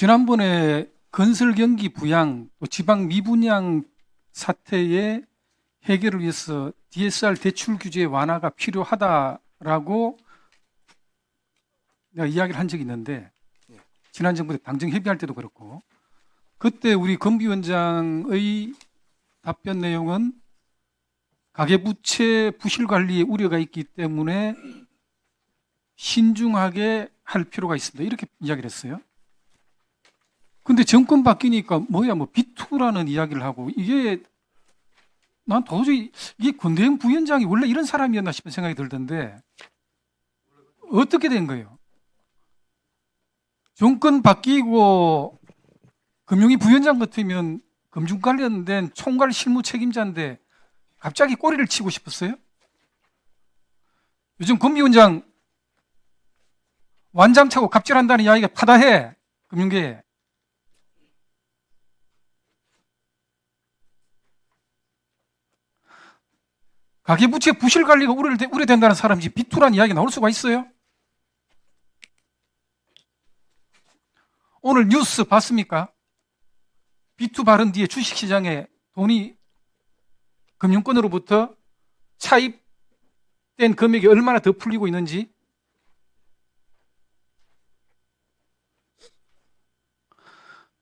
지난번에 건설 경기 부양 또 지방 미분양 사태의 해결을 위해서 DSR 대출 규제 완화가 필요하다라고 내가 이야기를 한 적이 있는데 지난 정부 때 당정 협의할 때도 그렇고 그때 우리 검비원장의 답변 내용은 가계부채 부실 관리에 우려가 있기 때문에 신중하게 할 필요가 있습니다. 이렇게 이야기를 했어요. 근데 정권 바뀌니까 뭐야 뭐 비투라는 이야기를 하고 이게 난 도저히 이게 권대영 부위원장이 원래 이런 사람이었나 싶은 생각이 들던데 어떻게 된 거예요? 정권 바뀌고 금융위 부위원장 같으면 금융 관련된 총괄 실무 책임자인데 갑자기 꼬리를 치고 싶었어요? 요즘 금비원장 완장차고 갑질한다는 이야기가 파다해 금융계에. 가계부채 부실 관리가 우려- 우려된다는 사람이 비투란 이야기 나올 수가 있어요? 오늘 뉴스 봤습니까? 비투 발언 뒤에 주식시장에 돈이 금융권으로부터 차입된 금액이 얼마나 더 풀리고 있는지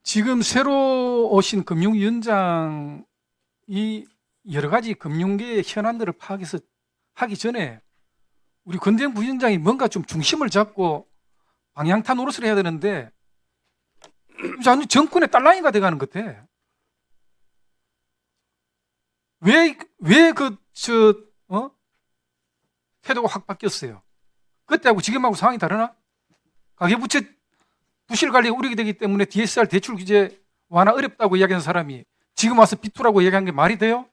지금 새로 오신 금융위원장이 여러 가지 금융계의 현안들을 파악해서 하기 전에 우리 권대영 부위원장이 뭔가 좀 중심을 잡고 방향타 노릇을 해야 되는데 정권의 딸랑이가 돼가는 것 같아. 왜, 왜 그, 저, 어? 태도가 확 바뀌었어요. 그때하고 지금하고 상황이 다르나? 가계부채 부실 관리가 우려가 되기 때문에 DSR 대출 규제 완화 어렵다고 이야기하는 사람이 지금 와서 비투라고 얘기한 게 말이 돼요?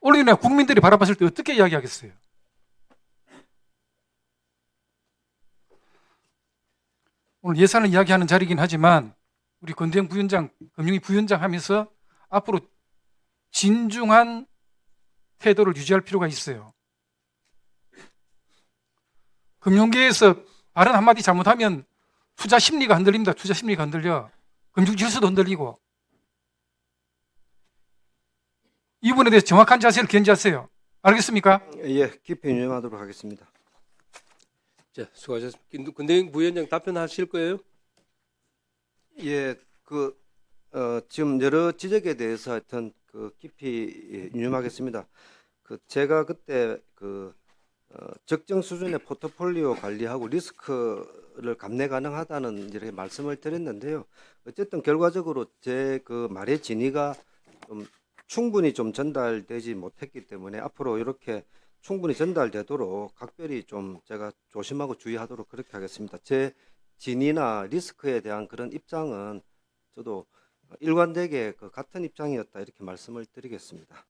올해나 국민들이 바라봤을 때 어떻게 이야기하겠어요? 오늘 예산을 이야기하는 자리이긴 하지만 우리 권대영 부위원장, 금융위 부위원장 하면서 앞으로 진중한 태도를 유지할 필요가 있어요. 금융계에서 발언 한마디 잘못하면 투자 심리가 흔들립니다. 투자 심리가 흔들려. 금융 질서도 흔들리고. 이 부분에 대해서 정확한 자세를 견지하세요. 알겠습니까? 예, 깊이 유념하도록 하겠습니다. 자, 수고하셨습니다. 김- 근대영 부위원장 답변하실 거예요? 예, 그 어, 지금 여러 지적에 대해서 하여튼 그 깊이 예, 유념하겠습니다. 그 제가 그때 그 어, 적정 수준의 포트폴리오 관리하고 리스크를 감내 가능하다는 이렇게 말씀을 드렸는데요. 어쨌든 결과적으로 제 그 말의 진위가 좀 충분히 좀 전달되지 못했기 때문에 앞으로 이렇게 충분히 전달되도록 각별히 좀 제가 조심하고 주의하도록 그렇게 하겠습니다. 제 진위나 리스크에 대한 그런 입장은 저도 일관되게 그 같은 입장이었다 이렇게 말씀을 드리겠습니다.